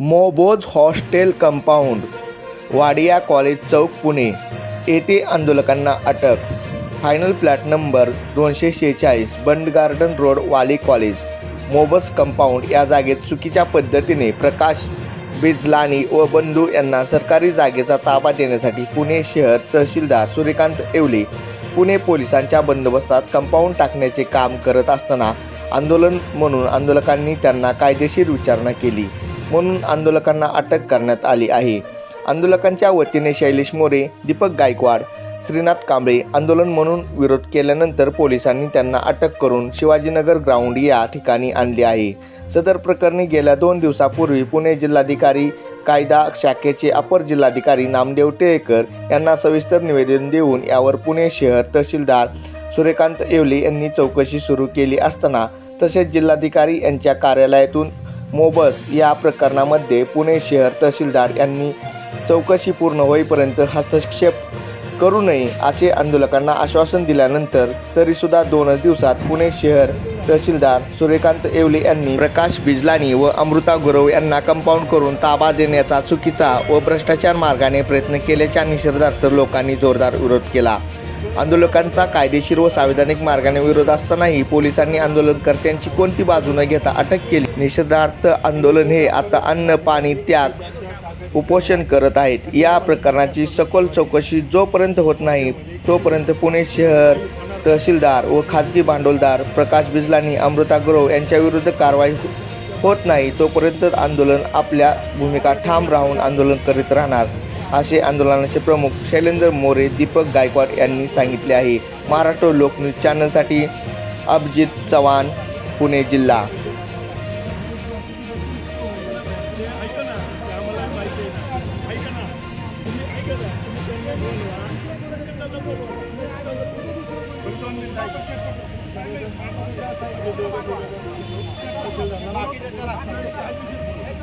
Mobos hostel compound Wadia college chowk Pune. येथे आंदोलकांना अटक. फायनल प्लॅट नंबर दोनशे शेहेचाळीस बंड गार्डन रोड वाली कॉलेज. मोबस कंपाऊंड या जागेत चुकीच्या पद्धतीने प्रकाश बिजलानी व बंधू यांना सरकारी जागेचा ताबा देण्यासाठी पुणे शहर तहसीलदार सूर्यकांत येवले पुणे पोलिसांच्या बंदोबस्तात कंपाऊंड टाकण्याचे काम करत असताना आंदोलन म्हणून आंदोलकांनी त्यांना कायदेशीर विचारणा केली. म्हणून आंदोलकांना अटक करण्यात आली आहे. आंदोलकांच्या वतीने शैलेश मोरे दीपक गायकवाड श्रीनाथ कांबळे आंदोलन म्हणून विरोध केल्यानंतर पोलिसांनी त्यांना अटक करून शिवाजीनगर ग्राउंड या ठिकाणी आणले आहे. सदर प्रकरणी गेल्या दोन दिवसापूर्वी पुणे जिल्हाधिकारी कायदा शाखेचे अपर जिल्हाधिकारी नामदेव टिळेकर यांना सविस्तर निवेदन देऊन यावर पुणे शहर तहसीलदार सूर्यकांत येवले यांनी चौकशी सुरू केली असताना तसेच जिल्हाधिकारी यांच्या कार्यालयातून मोबस या प्रकरणामध्ये पुणे शहर तहसीलदार यांनी चौकशी पूर्ण होईपर्यंत हस्तक्षेप करू नये असे आंदोलकांना आश्वासन दिल्यानंतर तरीसुद्धा दोनच दिवसात पुणे शहर तहसीलदार सूर्यकांत येवले यांनी प्रकाश बिजलानी व अमृता गुरव यांना कंपाऊंड करून ताबा देण्याचा चुकीचा व भ्रष्टाचार मार्गाने प्रयत्न केल्याच्या निषेधार्थ लोकांनी जोरदार विरोध केला. आंदोलकांचा कायदेशीर व संविधानिक मार्गाने विरोध असतानाही पोलिसांनी आंदोलनकर्त्यांची कोणती बाजू न घेता अटक केली? निषेधार्थ आंदोलन हे आता अन्न पाणी त्याग उपोषण करत आहेत. या प्रकरणाची सखोल चौकशी जोपर्यंत होत नाही तोपर्यंत पुणे शहर तहसीलदार व खाजगी भांडवलदार प्रकाश बिजलानी अमृता गुरव यांच्याविरुद्ध कारवाई हो-, होत नाही तोपर्यंत आंदोलन आपल्या भूमिका ठाम राहून आंदोलन करीत राहणार. असे आंदोलनाचे प्रमुख शैलेंद्र मोरे दीपक गायकवाड यांनी सांगितले आहे. महाराष्ट्र लोकन्यूज चॅनलसाठी अभिजित चव्हाण पुणे जिल्हा.